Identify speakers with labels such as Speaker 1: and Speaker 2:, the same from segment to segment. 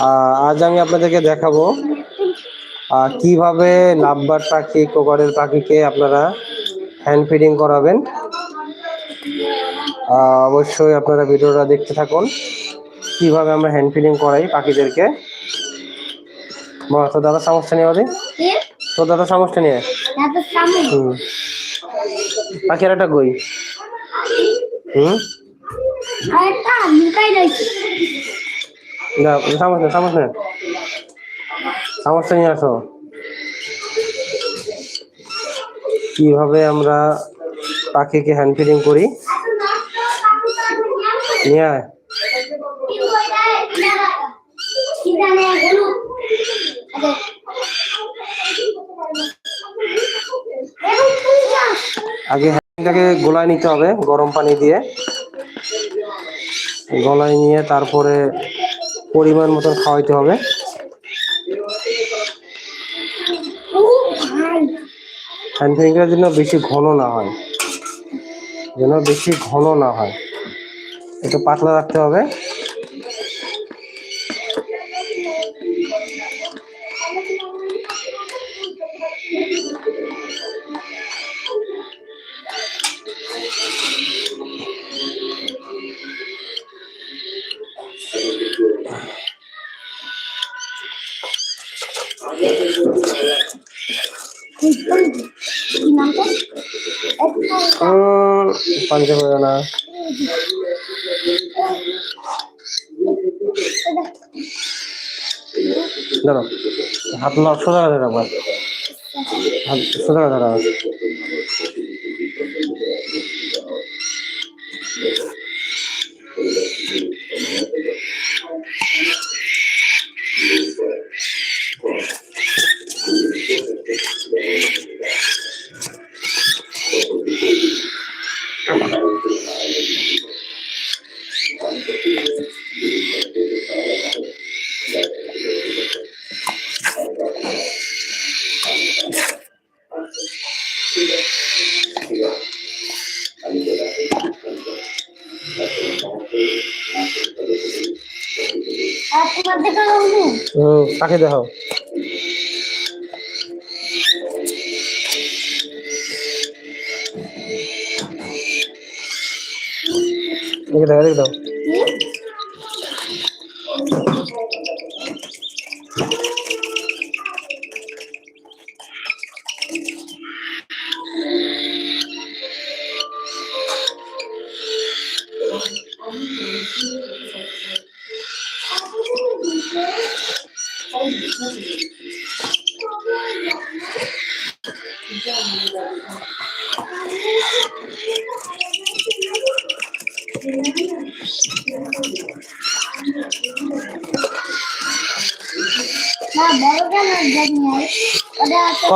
Speaker 1: আহ, আজ আমি আপনাদেরকে দেখাবো কীভাবে লাভবার পাখি কোকারের পাখিকে আপনারা হ্যান্ড ফিডিং করাবেন। অবশ্যই আপনারা ভিডিওটা দেখতে থাকুন কীভাবে আমরা হ্যান্ড ফিডিং করাই পাখিদেরকে। বল, তোর দাদা সমস্যা নিয়ে তোর দাদা সমস্যা নিয়ে হুম। পাখির একটা গই। হুম?
Speaker 2: লুকাই রয়েছে
Speaker 1: না সমস্যা সমস্যা নিয়ে আসো। কীভাবে আমরা পাখিকে হ্যান্ড ফিডিং করি? নিয়ে আগে হ্যান্ডটাকে গোলায় নিতে হবে, গরম পানি দিয়ে। গলায় নিয়ে তারপরে পরিমাণ মতন খাওয়াইতে হবে। হ্যান্ড জন্য বেশি ঘন না হয়। যেন বেশি ঘন না হয়। একটু পাতলা রাখতে হবে। পাঞ্জা করো না। দাঁড়াও। হাত সোজা ধরে রাখবা হাত সোজা
Speaker 2: ধরে তাকে দেখো
Speaker 1: দেখে দেখো দেখে দাও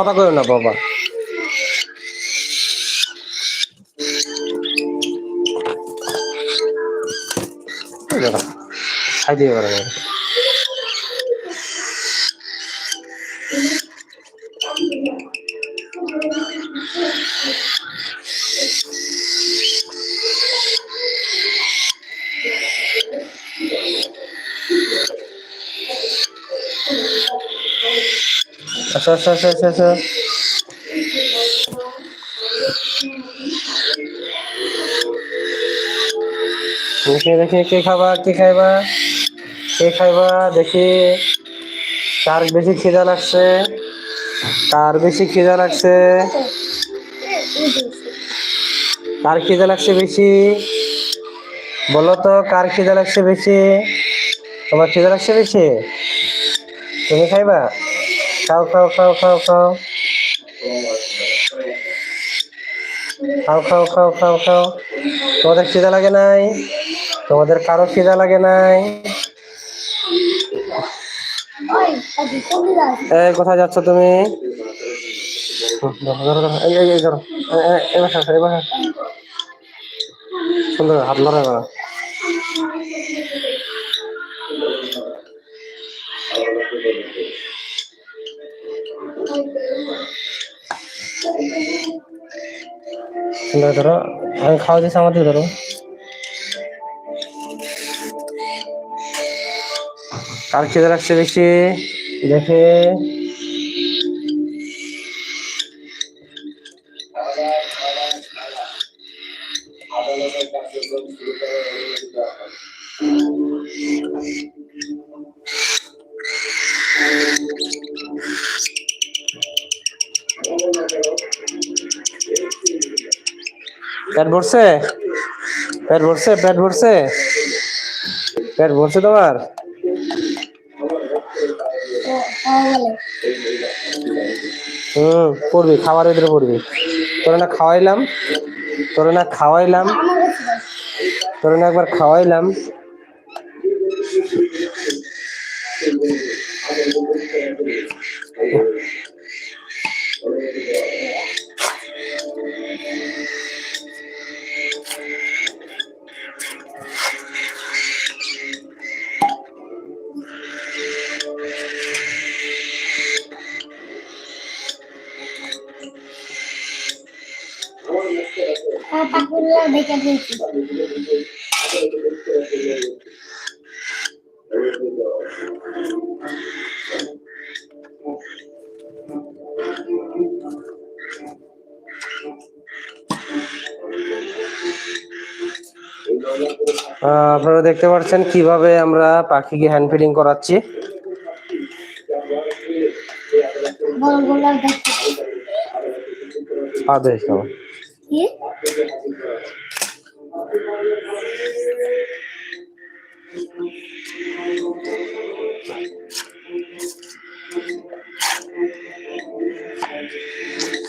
Speaker 1: কথা করো না বাবা। খাই দিয়ে আচ্ছা আচ্ছা আচ্ছা আচ্ছা আচ্ছা দেখি দেখি, কে খাবা কে খাইবা কে খাইবা, দেখি। কার বেশি খিদা লাগছে? কার বেশি খিদা লাগছে? কার খিদা লাগছে বেশি? বলো তো, কার খিদা লাগছে বেশি? তোমার খিদা লাগছে বেশি? তুমি খাইবা? খাও খাও খাও খাও খাও। খাও খাও খাও খাও খাও। তোমাদের খিদা লাগে নাই? তোমাদের কারও খিদা লাগে নাই? কোথায় যাচ্ছ তুমি? সুন্দর হাত লড়াই করা। ধরো আমি খাওয়া দিয়েছি আমার দিকে ধরো। কার খেতে লাগছে বেশি দেখে ভরছে? পেট ভরছে পেট ভরছে? পেট ভরছে তোমার? হুম, পড়বি খাবার ভিতরে পড়বি। তোরে না খাওয়াইলাম, তোরে না খাওয়াইলাম। তোরা না একবার খাওয়াইলাম। আপনারা দেখতে পাচ্ছেন কীভাবে আমরা পাখিকে হ্যান্ড ফিডিং করাচ্ছি। আদেশ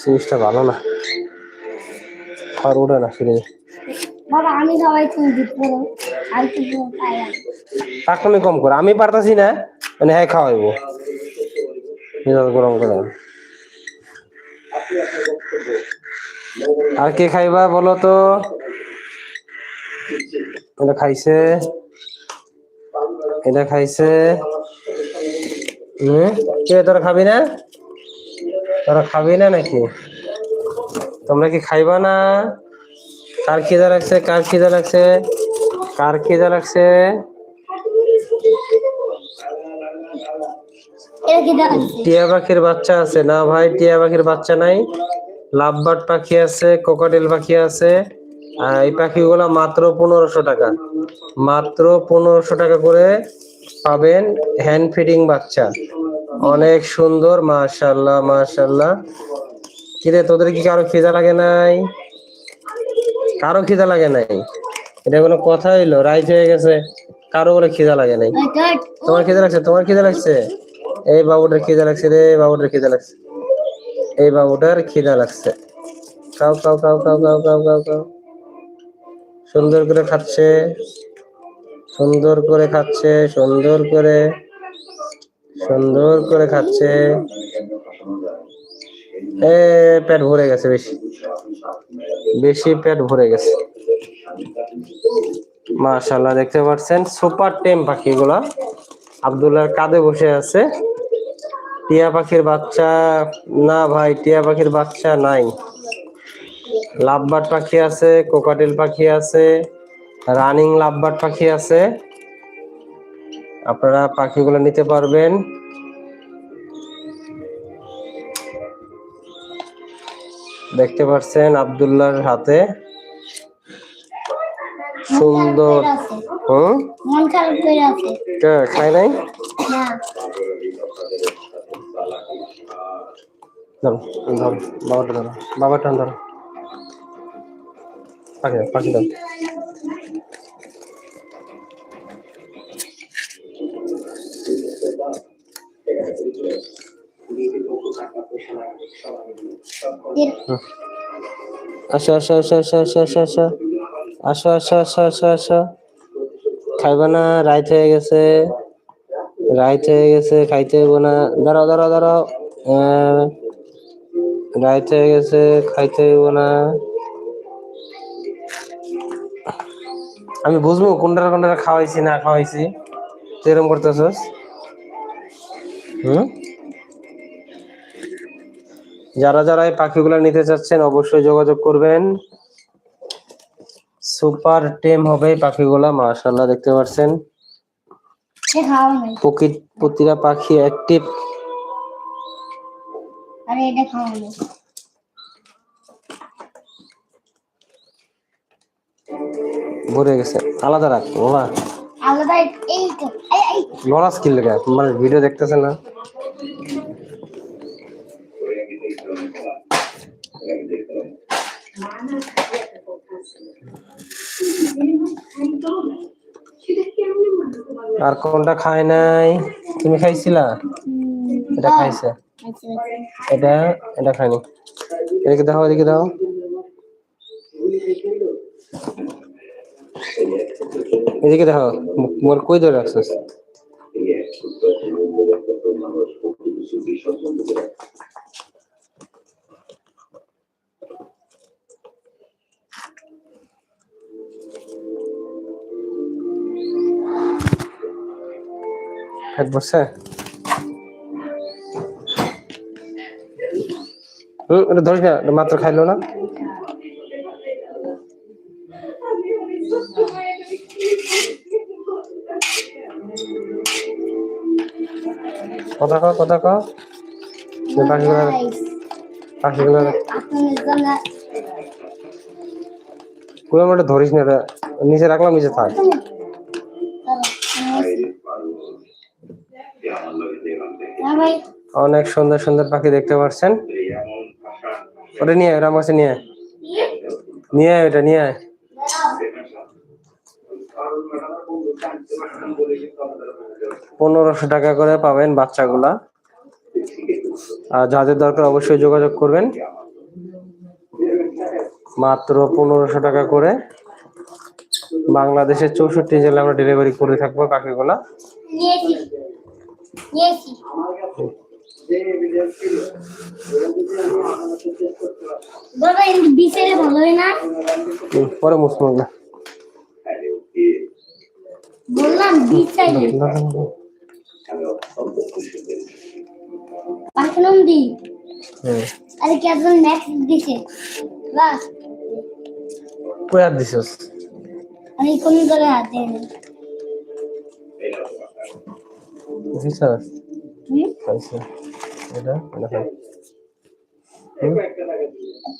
Speaker 1: জিনিসটা ভালো না। আর ওঠে না ফিরে
Speaker 3: বাবা আমি সবাই তুমি দিতে পারো আর
Speaker 1: টাকমি কম করে। আমি পারতাছি না মানে হ্যাঁ খাওয়াইবো। গরম করে। আর কে খাইবা বলো তো? এটা খাইছে। এটা খাইছে। হুম? কে, তোরা খাবি না? তোরা খাবি না নাকি? তোমরা কি খাইবা না? কার খিদা লাগছে? কার খিদা লাগছে? কার খিদা লাগছে? টিয়া পাখির বাচ্চা আছে। না ভাই টিয়া পাখির বাচ্চা নাই। লাভবার্ড পাখি আছে কোকাটেল পাখি আছে। এই পাখিগুলো মাত্র পনেরোশো টাকা। মাত্র পনেরোশো টাকা করে পাবেন হ্যান্ড ফিডিং বাচ্চা। অনেক সুন্দর মাশাল্লাহ মাশাল্লাহ কিরে তোদের কি কারও খিদা লাগে নাই? কারও খিদা লাগে নাই? এটা কোনো কথা হইল রাইট হয়ে গেছে। কারও বলে খিদা লাগে নাই। তোমার খিদে লাগছে? তোমার খিদে লাগছে? এই বাবুটার খিদে লাগছে রে বাবুটার খিদে লাগছে। এই বাবুটার খিদা লাগছে। কাউ কাউ কাউ খাও কাউ কাউ কাউ খাও। সুন্দর করে খাচ্ছে। সুন্দর করে খাচ্ছে সুন্দর করে সুন্দর করে খাচ্ছে। এ পেট ভরে গেছে বেশি। বেশি পেট ভরে গেছে। মাশাল্লাহ দেখতে পাচ্ছেন সুপার টেম পাখিগুলা। আব্দুল্লাহর কাঁধে বসে আছে। টিয়া পাখির বাচ্চা, না ভাই, টিয়া পাখির বাচ্চা নাই। লাভবার্ড পাখি আছে, কোকাটেল পাখি আছে, রানিং লাভবার্ড পাখি আছে। আপনারা পাখিগুলো নিতে পারবেন। দেখতে পাচ্ছেন আব্দুল্লাহর হাতে। সুন্দর। হুম?
Speaker 3: মন খারাপ করে আছে।
Speaker 1: কে খায় নাই?
Speaker 3: না।
Speaker 1: ধরো ধরো বাবাটা ধরো বাবাটা ধরো। পাখি পাখি দাও। আসো আসো আসো আসো আসো আসো আসো। আসো আসো আসো আসো আসো। খাইবা না, রাইত হয়ে গেছে। রাইত হয়ে গেছে, খাইতে হইব না। দাঁড়াও দাঁড়াও দাঁড়াও। রাইত হয়ে গেছে, খাইতে হইব না। আমি বুঝব কোনটা কোনটা খাওয়াইছি, না খাওয়াইছি। তুই এরকম হুম? যারা যারা এই পাখিগুলো নিতে চাচ্ছেন, অবশ্যই যোগাযোগ করবেন। সুপার টেম হবে পাখিগুলা মাশাআল্লাহ দেখতে পাচ্ছেন প্রকৃত প্রতিটা পাখি অ্যাক্টিভ
Speaker 3: আরে এটা খাওয়া নাই।
Speaker 1: ভরে গেছে। আলাদা রাখ বাবা।
Speaker 3: আলাদা এই তো এই এই।
Speaker 1: কি লেগে তোমার ভিডিও দেখতেছে না। আর কোনটা খায় নাই? তুমি খাইছিলা? এটা খাইছে। এটা এটা খাইনি এদিকে দাও এদিকে দাও। এদিকে দেখো মোর কই ধরে রাখছিস? পেট বসছে হুম এটা ধরিস না মাত্র খাইলো না। কথা কও কথা যে পাখিগুলো পাখিগুলো মোটা ধরিস না এটা নিচে রাখলাম নিচে থাক
Speaker 3: চলো, আমি- হ্যাঁ ভাই
Speaker 1: অনেক সুন্দর সুন্দর পাখি দেখতে পাচ্ছেন ওটা নিয়ে, রাম কাছে নিয়ে। নিয়ে ওটা নিয়ে। পনেরোশো টাকা করে পাবেন বাচ্চাগুলা। আর যাদের দরকার অবশ্যই যোগাযোগ করবেন। মাত্র পনেরোশো টাকা করে। বাংলাদেশের চৌষট্টি জেলা আমরা ডেলিভারি করে থাকব পাখিগুলা। পরে মুসমুখ না
Speaker 3: বললাম দি। আরে কি একজন নেক্সট দিছে? বাস
Speaker 1: কই আর দিছিস?
Speaker 3: আমি কোন করে হাত
Speaker 1: খাইছে এটা? এটা খাই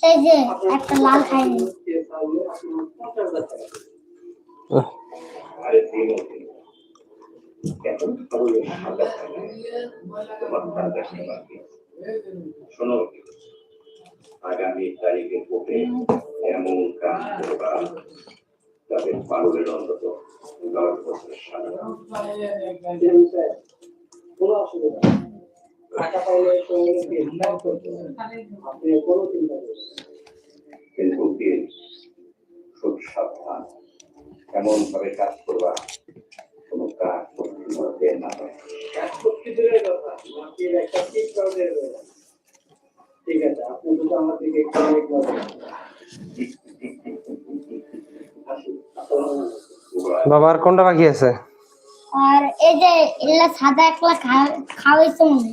Speaker 3: এই যে একটা লাল খাইনি
Speaker 2: শোনো আগামী তারিখে ভোটে এমন কাজ করবা তাদের পালনের অন্তত দশ বছরের সামনে
Speaker 4: কোনো অসুবিধা নেই। করতে
Speaker 2: ভাবে কাজ করবা কোনো কাজ করতে না হয়
Speaker 4: সত্যি দূরের কথা, ঠিক আছে আপনি দুটো আমার দিকে একটু।
Speaker 1: বাবার কোনটা বাকি আছে
Speaker 3: আর এই যে সাদা একলা খাওয়াইছে মনে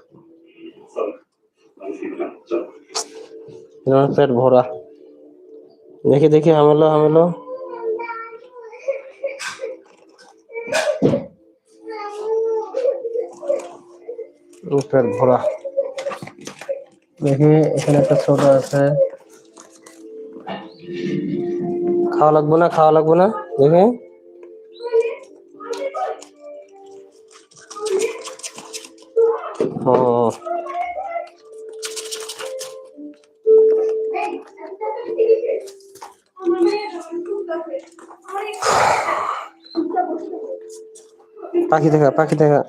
Speaker 1: পেট ভরা। দেখি দেখি, হামেলো হামেলো। পেট ভরা। দেখি, এখানে একটা ছোট আছে। খাওয়া লাগবো না, খাওয়া লাগবো না? দেখি। পাখি দেখা পাখি দেখা।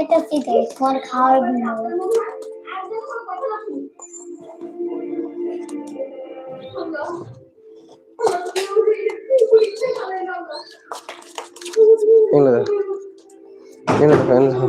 Speaker 3: এটা আছে তোমার খাওয়ার জন্য
Speaker 5: এগুলো দেখো এগুলো দেখো এগুলো দেখো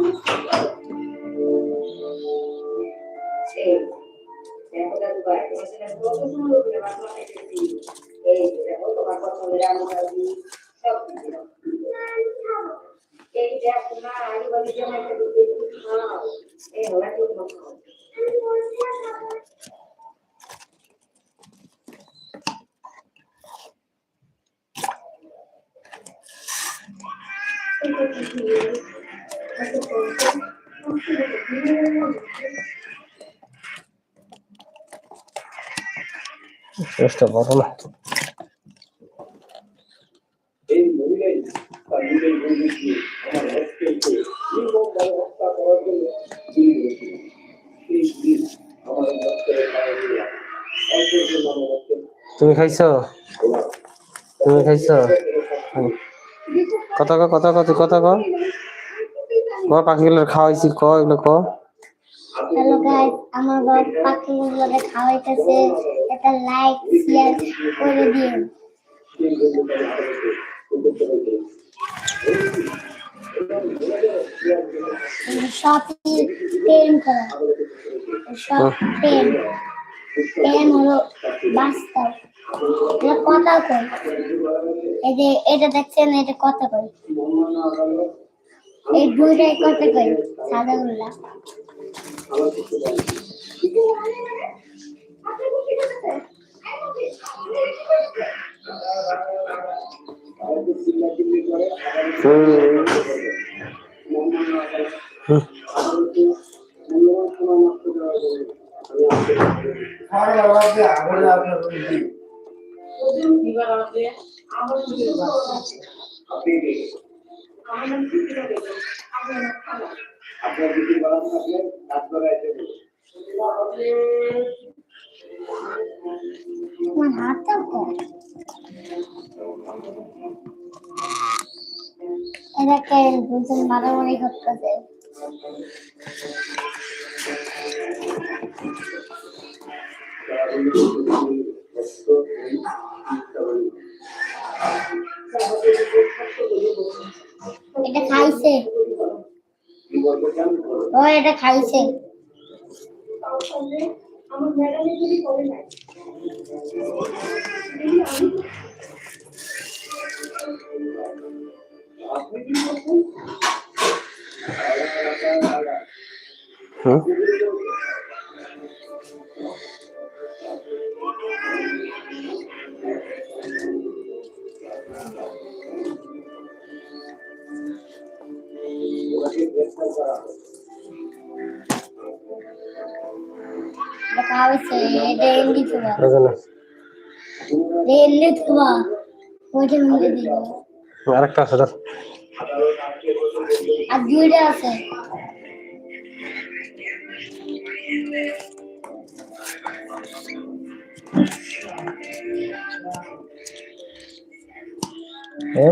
Speaker 5: চেষ্টা করো না
Speaker 6: এই মহিলাই তার নিজের বন্ধু দিয়ে আমার হস্তেকে নির্মমভাবে হত্যা করার জন্য গুলি করেছিল সেই দিন আমার হস্তের পায়ে দিলাম অল্পের জন্য আমার হস্তের
Speaker 5: তুমি খাইছো? তুমি খাইছো? কথা ক কথা কত কথা ক ক পাখিগুলোর খাওয়াইছি ক এগুলো ক
Speaker 4: হ্যালো গাইস আমার বাবা পাখিগুলোকে খাওয়াইতেছে। একটা লাইক শেয়ার করে দিন। করা। সব ট্রেন ট্রেন হলো বাস্তব। এটা কথা কই? এই যে এটা দেখছেন, এটা কথা কই? এই দুইটাই কথা কই? সাদাগুলা
Speaker 6: আপনি কে? আপনার কিছু বলার থাকলে কাজ করে এসে।
Speaker 4: আমার হাতটা কম এটাকে দুজন মারামারি করতেছে এটা খাইছে। ও এটা খাইছে।
Speaker 5: হুম
Speaker 4: এটা খাওয়াইছে এটা এমনি থুবা
Speaker 5: এখানে
Speaker 4: এটা এমনি থুবা ওইটা মধ্যে দিল
Speaker 5: আরেকটা আছে ধর
Speaker 4: আর দুইটা আছে
Speaker 5: এই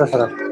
Speaker 5: Hasta
Speaker 4: ahora.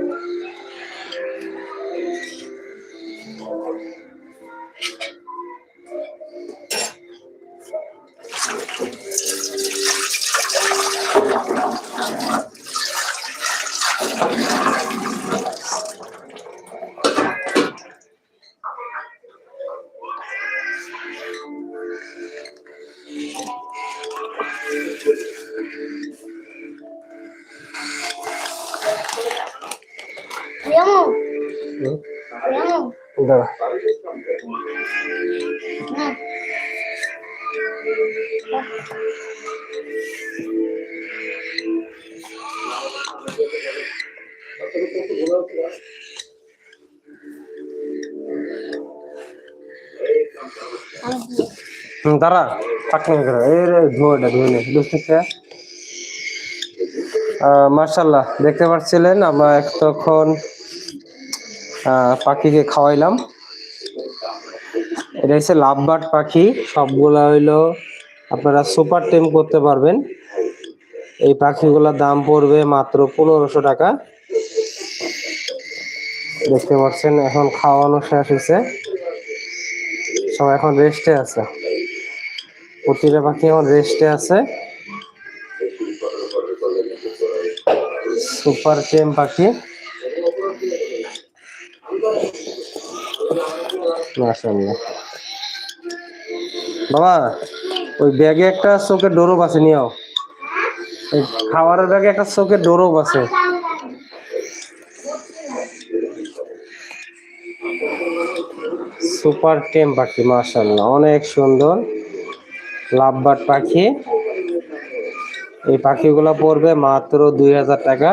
Speaker 1: দাঁড়া। পাকনা করে ধোয়াটা ধুয়ে নে বুঝতেছে মার্শাল্লাহ দেখতে পাচ্ছিলেন, আমরা তখন পাখিকে খাওয়াইলাম। এটা হচ্ছে লাভবার্ড পাখি। সবগুলা হইল আপনারা সুপার টেম করতে পারবেন। এই পাখিগুলোর দাম পড়বে মাত্র পনেরোশো টাকা। দেখতে পাচ্ছেন, এখন খাওয়ানো শেষ হয়েছে সবাই এখন রেস্টে আছে। প্রতিটা পাখি এখন রেস্টে আছে। সুপার টেম পাখি। বাবা, ওই ব্যাগে একটা চোখের ডোরব আছে নিও খাবারের ব্যাগে একটা চোখের ডোরব আছে। সুপার টেম পাখি, মাশাআল্লাহ। অনেক সুন্দর। লাভবার্ড পাখি। এই পাখিগুলো পড়বে মাত্র দুই হাজার টাকা।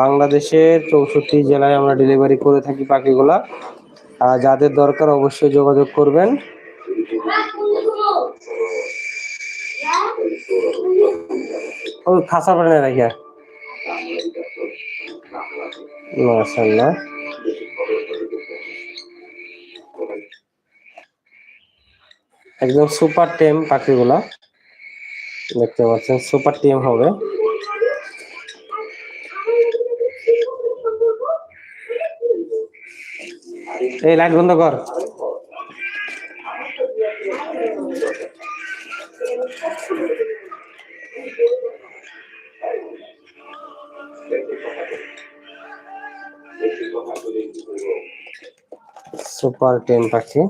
Speaker 1: বাংলাদেশের চৌষট্টি জেলায় আমরা ডেলিভারি করে থাকি পাখিগুলা। যাদের দরকার অবশ্যই যোগাযোগ করবেন। খাসা পারে রাখিয়া মাশাআল্লাহ। একদম সুপার টেম পাখিগুলা। দেখতে পাচ্ছেন, সুপার টেম হবে। এই লাইট বন্ধ কর। সুপার টেম পাখি।